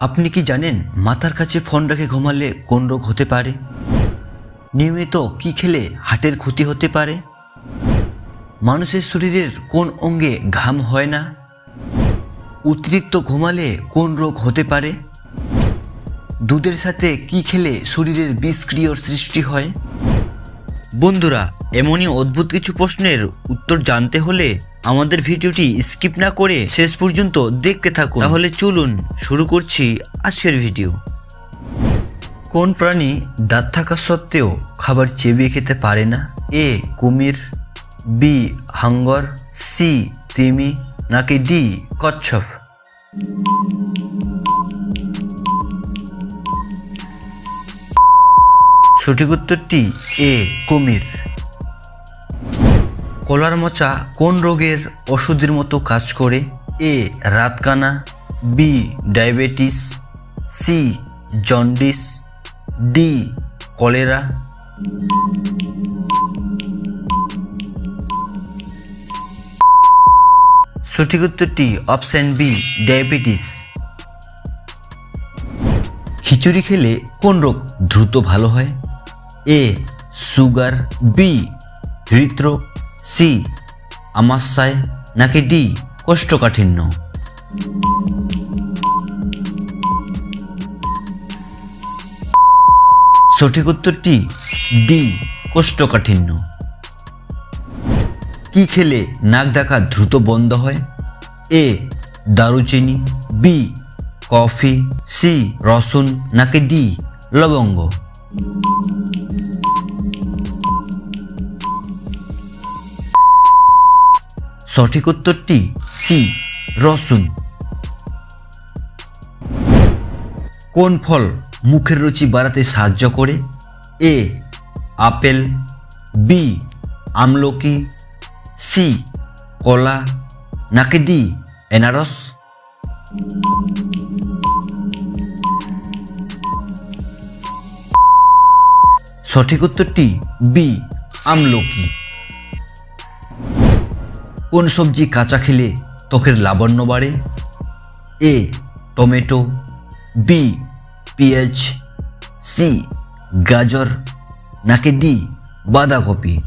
আপনি কি জানেন মাথার কাছে ফোন রেখে ঘুমালে কোন রোগ হতে পারে? নিয়মিত কি খেলে হার্টের ক্ষতি হতে পারে? মানুষের শরীরের কোন অঙ্গে ঘাম হয় না? অতিরিক্ত ঘুমালে কোন রোগ হতে পারে? দুধের সাথে কি খেলে শরীরের বিষক্রিয়র সৃষ্টি হয়? বন্ধুরা, এমনই অদ্ভুত কিছু প্রশ্নের উত্তর জানতে হলে আমাদের ভিডিওটি স্কিপ না করে শেষ পর্যন্ত দেখতে থাকুন। তাহলে চলুন শুরু করছি আজকের ভিডিও। কোন প্রাণী দাঁত থাকা সত্ত্বেও খাবার চেবিয়ে খেতে পারে না? এ, কুমির, বি, হাঙ্গর, সি, তিমি, নাকি ডি, কচ্ছপ? সঠিক উত্তরটি এ, কুমির। কলার মোচা কোন রোগের ওষুধের মতো কাজ করে? এ, রাতকানা, B, diabetes, C, jaundice, D, cholera. সঠিক উত্তরটি অপশন বি, ডায়াবেটিস। খিচুড়ি খেলে কোন রোগ দ্রুত ভালো হয়? এ, সুগার, বি, হৃদরোগ। সি আমাশয় নাকি ডি, কোষ্ঠকাঠিন্য। সঠিক উত্তরটি ডি, কোষ্ঠকাঠিন্য। কি খেলে নাক ডাকা দ্রুত বন্ধ হয়? এ, দারুচিনি, বি, কফি, সি, রসুন নাকি ডি, লবঙ্গ। সঠিক উত্তরটি সি, রসুন। কোন ফল মুখের রুচি বাড়াতে সাহায্য করে? এ, আপেল, বি, আমলকি, সি, কলা, নাকি ডি এনারস সঠিক উত্তরটি বি, আমলকি। কোন সবজি কাঁচা খেলে ত্বকের লাবণ্য বাড়ে? এ, টমেটো, বি, পেঁয়াজ, সি, গাজর, নাকি ডি, বাঁধাকপি?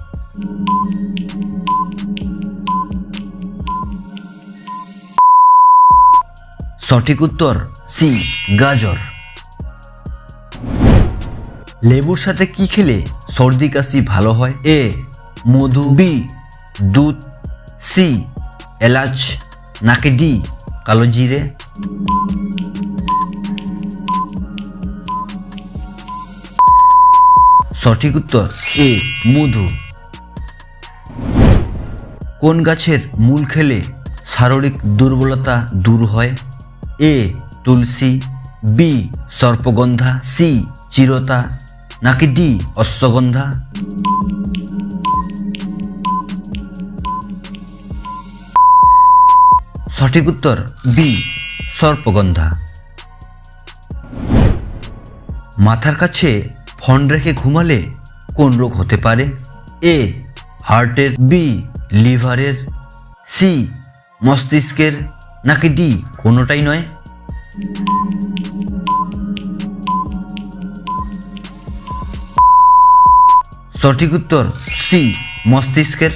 সঠিক উত্তর, সি, গাজর। লেবুর সাথে কি খেলে সর্দি কাশি ভালো হয়? এ, মধু, বি, দুধ সি এলাচ নাকি ডি কালো জিরে? সঠিক উত্তর এ মধু। কোন গাছের মূল খেলে শারীরিক দুর্বলতা দূর হয়? এ তুলসী। বি সর্পগন্ধা। সি চিরতা। নাকি ডি অশ্বগন্ধা? সঠিক উত্তর বি, সর্পগন্ধা। মাথার কাছে ফোন রেখে ঘুমালে কোন রোগ হতে পারে? এ, হার্টের, বি, লিভারের, সি, মস্তিষ্কের, নাকি ডি, কোনোটাই নয়? সঠিক উত্তর সি, মস্তিষ্কের।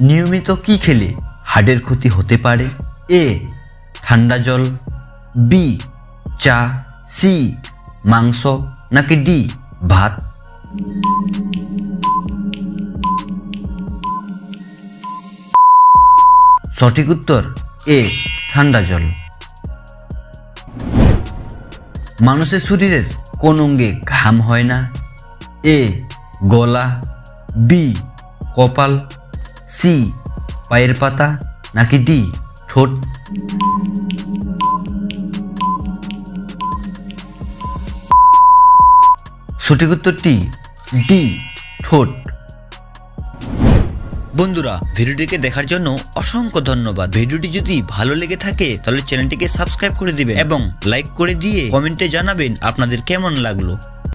নিয়মিত কি খেলে হার্টের ক্ষতি হতে পারে। এ, ঠান্ডা জল, বি, চা, সি, মাংস, নাকি ডি, ভাত? সঠিক উত্তর, এ, ঠান্ডা জল। মানুষের শরীরের কোন অঙ্গে ঘাম হয় না? এ, গলা, বি, কপাল, সি পায়ের পাতা নাকি ডি ঠোঁট। সঠিক উত্তরটি ডি, ঠোঁট। বন্ধুরা, ভিডিওটিকে দেখার জন্য অসংখ্য ধন্যবাদ। ভিডিওটি যদি ভালো লেগে থাকে, তাহলে চ্যানেলটিকে সাবস্ক্রাইব করে দিবেন এবং লাইক করে দিয়ে কমেন্টে জানাবেন আপনাদের কেমন লাগল।